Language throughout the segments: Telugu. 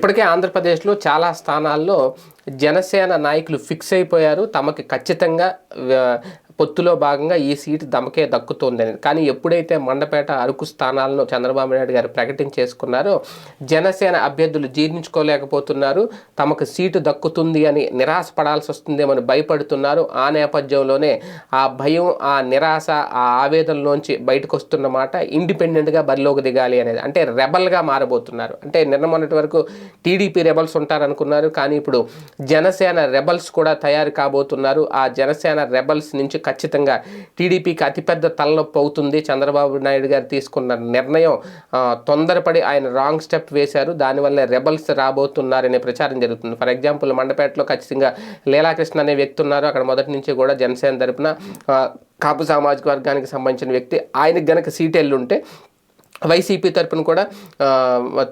ఇప్పటికే ఆంధ్రప్రదేశ్లో చాలా స్థానాల్లో జనసేన నాయకులు ఫిక్స్ అయిపోయారు. తమకి ఖచ్చితంగా పొత్తులో భాగంగా ఈ సీటు తమకే దక్కుతుందని. కానీ ఎప్పుడైతే మండపేట అరకు స్థానాలను చంద్రబాబు నాయుడు గారు ప్రకటన చేసుకున్నారో జనసేన అభ్యర్థులు జీర్ణించుకోలేకపోతున్నారు. తమకు సీటు దక్కుతుంది అని నిరాశపడాల్సి వస్తుందేమని భయపడుతున్నారు. ఆ నేపథ్యంలోనే ఆ భయం ఆ నిరాశ ఆ ఆవేదనలోంచి బయటకు వస్తున్నమాట ఇండిపెండెంట్గా బరిలోకి దిగాలి అనేది. అంటే రెబల్గా మారబోతున్నారు. అంటే నిన్న మొన్నటి వరకు టీడీపీ రెబల్స్ ఉంటారనుకున్నారు. కానీ ఇప్పుడు జనసేన రెబల్స్ కూడా తయారు కాబోతున్నారు. ఆ జనసేన రెబల్స్ నుంచి ఖచ్చితంగా టీడీపీకి అతిపెద్ద తలనొప్పి అవుతుంది. చంద్రబాబు నాయుడు గారు తీసుకున్న నిర్ణయం తొందరపడి ఆయన రాంగ్ స్టెప్ వేశారు. దానివల్ల రెబల్స్ రాబోతున్నారనే ప్రచారం జరుగుతుంది. ఫర్ ఎగ్జాంపుల్ మండపేటలో ఖచ్చితంగా లీలాకృష్ణ అనే వ్యక్తి ఉన్నారు. అక్కడ మొదటి నుంచి కూడా జనసేన తరపున కాపు సామాజిక వర్గానికి సంబంధించిన వ్యక్తి. ఆయనకు గనక సీట్ ఎల్లుంటే వైసీపీ తరపున కూడా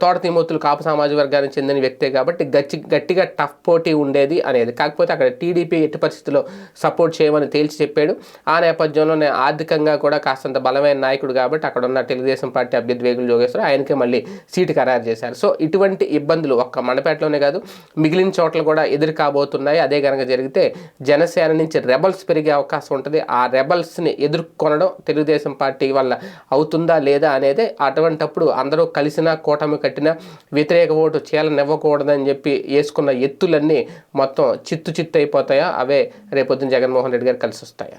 తోట తిమోతులు కాపు సామాజిక వర్గానికి చెందిన వ్యక్తే కాబట్టి గచ్చి గట్టిగా టఫ్ పోటీ ఉండేది అనేది. కాకపోతే అక్కడ టీడీపీ ఎట్టి పరిస్థితుల్లో సపోర్ట్ చేయమని తేల్చి చెప్పాడు. ఆ నేపథ్యంలోనే ఆర్థికంగా కూడా కాస్తంత బలమైన నాయకుడు కాబట్టి అక్కడ ఉన్న తెలుగుదేశం పార్టీ అభ్యర్థి వేగులు జోగేశ్వర ఆయనకే మళ్ళీ సీటు ఖరారు చేశారు. సో ఇటువంటి ఇబ్బందులు ఒక్క మండపేటలోనే కాదు మిగిలిన చోట్ల కూడా ఎదురు కాబోతున్నాయి. అదే కనుక జరిగితే జనసేన నుంచి రెబల్స్ పెరిగే అవకాశం ఉంటుంది. ఆ రెబల్స్ని ఎదుర్కొనడం తెలుగుదేశం పార్టీ వల్ల అవుతుందా లేదా అనేది అటువంటప్పుడు అందరూ కలిసినా కూటమి కట్టినా వ్యతిరేక ఓటు చీలనివ్వకూడదని చెప్పి వేసుకున్న ఎత్తులన్నీ మొత్తం చిత్తు చిత్తు అయిపోతాయా? అవే రేపొద్దున జగన్మోహన్ రెడ్డి గారు కలిసి వస్తాయా